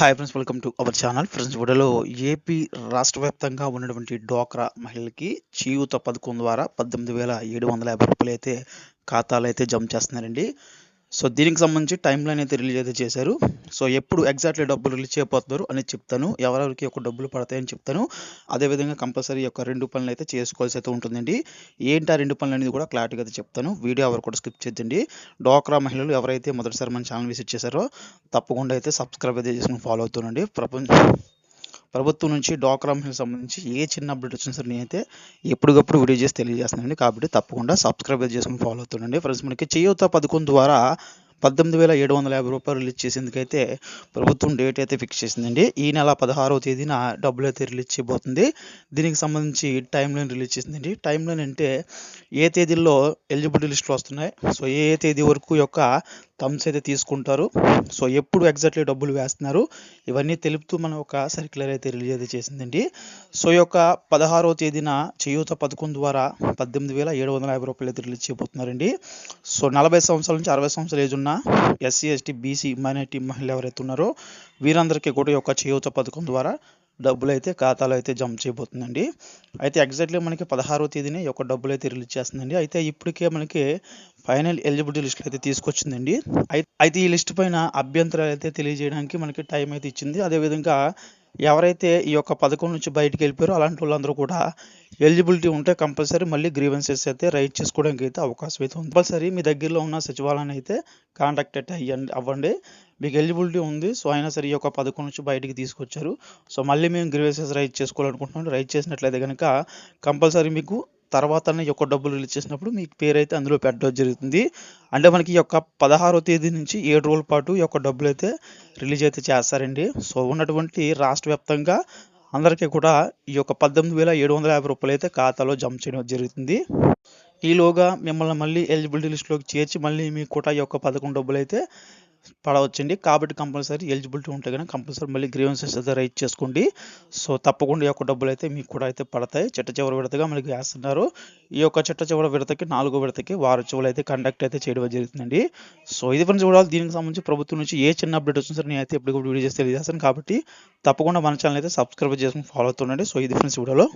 Hi friends welcome to our channel friends వీడియోలో AP రాష్ట్ర వ్యాప్తంగా ఉన్నటువంటి డోక్రా మహిళలకి చేయూత పథకం ద్వారా పద్దెనిమిది వేల ఏడు వందల యాభై రూపాయలు అయితే ఖాతాలు అయితే జమ చేస్తున్నారండి. సో దీనికి సంబంధించి టైం లైన్ అయితే రిలీజ్ అయితే చేశారు. సో ఎప్పుడు ఎగ్జాక్ట్లీ డబ్బులు రిలీజ్ చేయబోతున్నారు అని చెప్తాను. ఎవరెవరికి ఒక డబ్బులు పడతాయని చెప్తాను. అదేవిధంగా కంపల్సరీ యొక్క రెండు పనులు అయితే చేసుకోవాల్సి అయితే ఉంటుందండి. ఏంటి ఆ రెండు పనులు అనేది కూడా క్లారిటీగా అయితే చెప్తాను. వీడియో ఎవరు కూడా స్కిప్ చేద్దండి డోక్రా మహిళలు ఎవరైతే మొదటిసారి మన ఛానల్ విజిట్ చేశారో తప్పకుండా అయితే సబ్స్క్రైబ్ అయితే చేసుకుని ఫాలో అవుతుండండి. ప్రపంచ ప్రభుత్వం నుంచి డోక్రా సంబంధించి ఏ చిన్న అప్డేట్ వచ్చినా సరే నేనైతే ఎప్పటికప్పుడు వీడియో చేసి తెలియజేస్తున్నానండి. కాబట్టి తప్పకుండా సబ్స్క్రైబ్ చేసుకుని ఫాలో అవుతుండండి. ఫ్రెండ్స్ మనకి చేయూత పథకం ద్వారా పద్దెనిమిది వేల ఏడు వందల యాభై రూపాయలు రిలీజ్ చేసేందుకైతే ప్రభుత్వం డేట్ అయితే ఫిక్స్ చేసిందండి. ఈ నెల పదహారవ తేదీన డబ్బులు అయితే రిలీజ్ చేయబోతుంది. దీనికి సంబంధించి టైం లైన్ రిలీజ్ చేసిందండి. టైం లైన్ అంటే ఏ తేదీల్లో ఎలిజిబిలిటీ లిస్టులు వస్తున్నాయి? సో ఏ తేదీ వరకు యొక్క థమ్స్ అయితే తీసుకుంటారు. సో ఎప్పుడు ఎగ్జాక్ట్లీ డబ్బులు వేస్తున్నారు ఇవన్నీ తెలుపుతూ మనం ఒక సర్క్యులర్ అయితే రిలీజ్ అయితే చేసిందండి. సో ఈ యొక్క పదహారవ తేదీన చేయూత పథకం ద్వారా పద్దెనిమిది వేల ఏడు వందల యాభై రూపాయలు అయితే రిలీజ్ చేయబోతున్నారండి. సో నలభై సంవత్సరాల నుంచి అరవై సంవత్సరాల ఏజ్ ఉన్న ఎస్సీ ఎస్టీ బీసీ మైనార్టీ మహిళలు ఎవరైతే ఉన్నారో వీరందరికీ కూడా యొక్క చేయూత పథకం ద్వారా డబ్బులు అయితే ఖాతాలో అయితే జమ చేయబోతుందండి. అయితే ఎగ్జాక్ట్లీ మనకి పదహారవ తేదీనే ఒక యొక్క డబ్బులు అయితే రిలీజ్ చేస్తుందండి. అయితే ఇప్పటికే మనకి ఫైనల్ ఎలిజిబిలిటీ లిస్ట్ అయితే తీసుకొచ్చిందండి. అయితే ఈ లిస్ట్ పైన అభ్యంతరాలు అయితే తెలియజేయడానికి మనకి టైం అయితే ఇచ్చింది. అదేవిధంగా ఎవరైతే ఈ యొక్క పథకం నుంచి బయటికి వెళ్ళిపోయారో అలాంటి వాళ్ళందరూ కూడా ఎలిజిబిలిటీ ఉంటే కంపల్సరీ మళ్ళీ గ్రీవెన్సెస్ అయితే రైట్ చేసుకోవడానికి అయితే అవకాశం అయితే ఉంది. కంపల్సరీ మీ దగ్గరలో ఉన్న సచివాలయాన్ని అయితే కాంటాక్ట్ అయితే అయ్యండి అవ్వండి. మీకు ఎలిజిబిలిటీ ఉంది సో అయినా సరే ఈ యొక్క పథకం నుంచి బయటికి తీసుకొచ్చారు. సో మళ్ళీ మేము గ్రీవెన్సెస్ రైట్ చేసుకోవాలనుకుంటున్నాం. రైట్ చేసినట్లయితే కనుక కంపల్సరీ మీకు తర్వాత ఈ యొక్క డబ్బులు రిలీజ్ చేసినప్పుడు మీకు పేరు అయితే అందులో పెట్టడం జరుగుతుంది. అంటే మనకి ఈ యొక్క పదహారో తేదీ నుంచి ఏడు రోజుల పాటు ఈ యొక్క డబ్బులు అయితే రిలీజ్ అయితే చేస్తారండి. సో ఉన్నటువంటి రాష్ట్ర వ్యాప్తంగా అందరికీ కూడా ఈ యొక్క పద్దెనిమిది వేల ఏడు వందల యాభై రూపాయలు అయితే ఖాతాలో జమ చేయడం జరుగుతుంది. ఈలోగా మిమ్మల్ని మళ్ళీ ఎలిజిబిలిటీ లిస్ట్లోకి చేర్చి మళ్ళీ మీకు కూడా ఈ యొక్క పథకం డబ్బులు అయితే పడవచ్చండి. కాబట్టి కంపల్సరీ ఎలిజిబిలిటీ ఉంటే కనుక కంపల్సరీ మళ్ళీ గ్రీవెన్సెస్ అయితే రైట్ చేసుకోండి. సో తప్పకుండా ఈ యొక్క డబ్బులు అయితే మీకు కూడా అయితే పడతాయి. చిట్ట చివరి విడతగా మనకి వేస్తున్నారు. ఈ యొక్క చిట్ట చివరి విడతకి నాలుగో విడతకి వారోత్సవాలు అయితే కండక్ట్ అయితే చేయడం జరుగుతుందండి సో ఇది ఫ్రెండ్స్ చూడాలి దీనికి సంబంధించి ప్రభుత్వం నుంచి ఏ చిన్న అప్డేట్ వచ్చినా సరే నేను అయితే ఎప్పుడు వీడియో చేసి తెలియజేస్తాను. కాబట్టి తప్పకుండా మన ఛానల్ అయితే సబ్స్క్రైబ్ చేసుకుని ఫాలో అవుతుండండి. సో ఇది ఫ్రెండ్స్ వీడియోలో.